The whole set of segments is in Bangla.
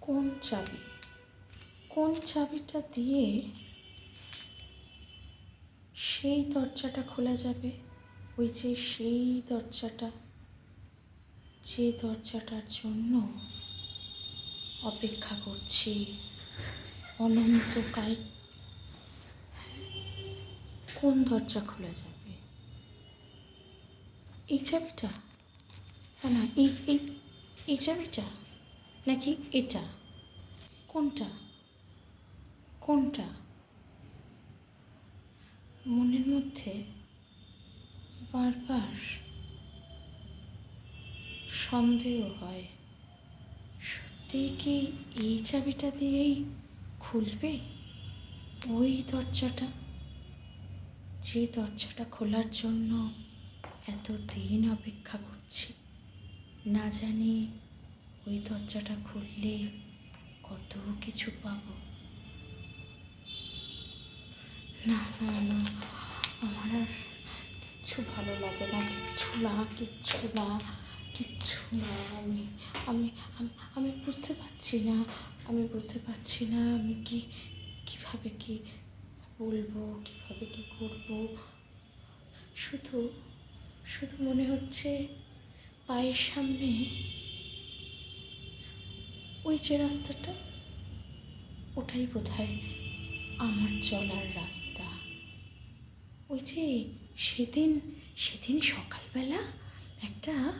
কোন চাবি? কোন চাবিটা দিয়ে সেই দরজাটা খোলা যাবে? ওই যে সেই দরজাটা। যে দরজাটার জন্য অপেক্ষা করছি। অনন্তকাল। কোন দরজা খোলা যাবে? এই চাবিটা? না এই এই এই চাবিটা? নাকি এটা? কোনটা? কোনটা? মনের মধ্যে বারবার সন্দেহ হয় সত্যি কি এই চাবিটা দিয়েই খুলবে? ওই দরজাটা, যে দরজাটা খোলার জন্য এত দিন অপেক্ষা করছি, না জানি ওই দরজাটা খুললে কত কিছু পাবো। না না না, আমার আর কিচ্ছু ভালো লাগে না, কিচ্ছু না কিচ্ছু না কিচ্ছু না। আমি আমি আমি বুঝতে পারছি না, আমি বুঝতে পারছি না, আমি কি, কীভাবে কি বলব, কীভাবে কি করব। শুধু শুধু মনে হচ্ছে পায়ের সামনে ওই যে রাস্তাটা, ওটাই বোধহয় আমার চলার রাস্তা। ওই যে সেদিন সেদিন সকালবেলা একটা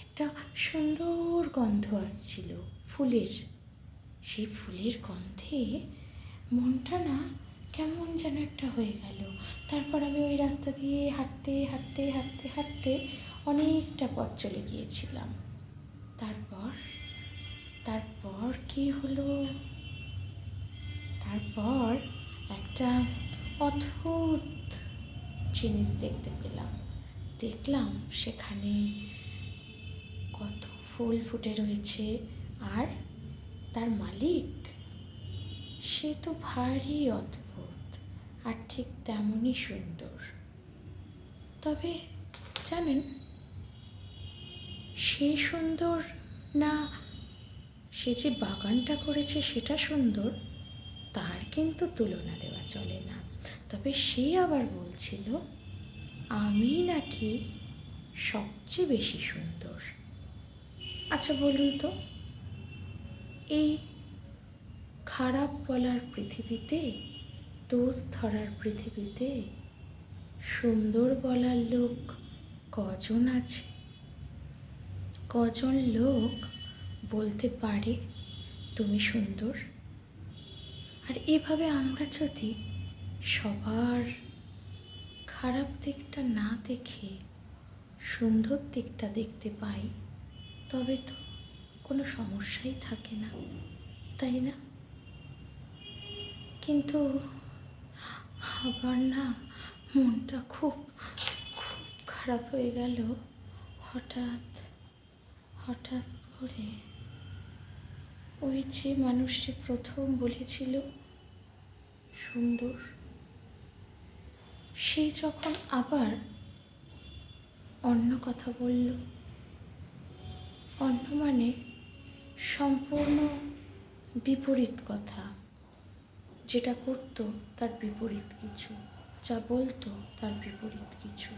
একটা সুন্দর গন্ধ আসছিল, ফুলের। সেই ফুলের গন্ধে মনটা না কেমন যেন একটা হয়ে গেল। তারপর আমি ওই রাস্তা দিয়ে হাঁটতে হাঁটতে হাঁটতে হাঁটতে অনেকটা পথ চলে গিয়েছিলাম। তারপর তারপর কি হলো? তারপর একটা অদ্ভুত জিনিস দেখতে পেলাম। দেখলাম সেখানে কত ফুল ফুটে রয়েছে আর তার মালিক, সে তো ভারী অদ্ভুত আর ঠিক তেমনই সুন্দর। তবে জানেন, সে সুন্দর না সে যে বাগানটা করেছে সেটা সুন্দর, তার কিন্তু তুলনা দেওয়া চলে না। তবে সে আবার বলছিল, আমি নাকি সবচেয়ে বেশি সুন্দর? আচ্ছা বলুন তো, এই খারাপ বলার পৃথিবীতে, দোষ ধরার পৃথিবীতে সুন্দর বলার লোক কজন আছে? কজন লোক বলতে পারে, তুমি সুন্দর। আর এভাবে আমরা যদি সবার খারাপ দিকটা না দেখে, সুন্দর দিকটা দেখতে পাই, তবে তো কোনো সমস্যাই থাকে না, তাই না? কিন্তু আবার না মনটা খুব খুব খারাপ হয়ে গেল। হঠাৎ হঠাৎ করে ওই যে মানুষটি প্রথম বলেছিল, সুন্দর। সেই যখন আবার অন্য কথা বলল, অন্য মানে সম্পূর্ণ বিপরীত কথা। যেটা করতো তার বিপরীত কিছু, যা বলতো তার বিপরীত কিছু।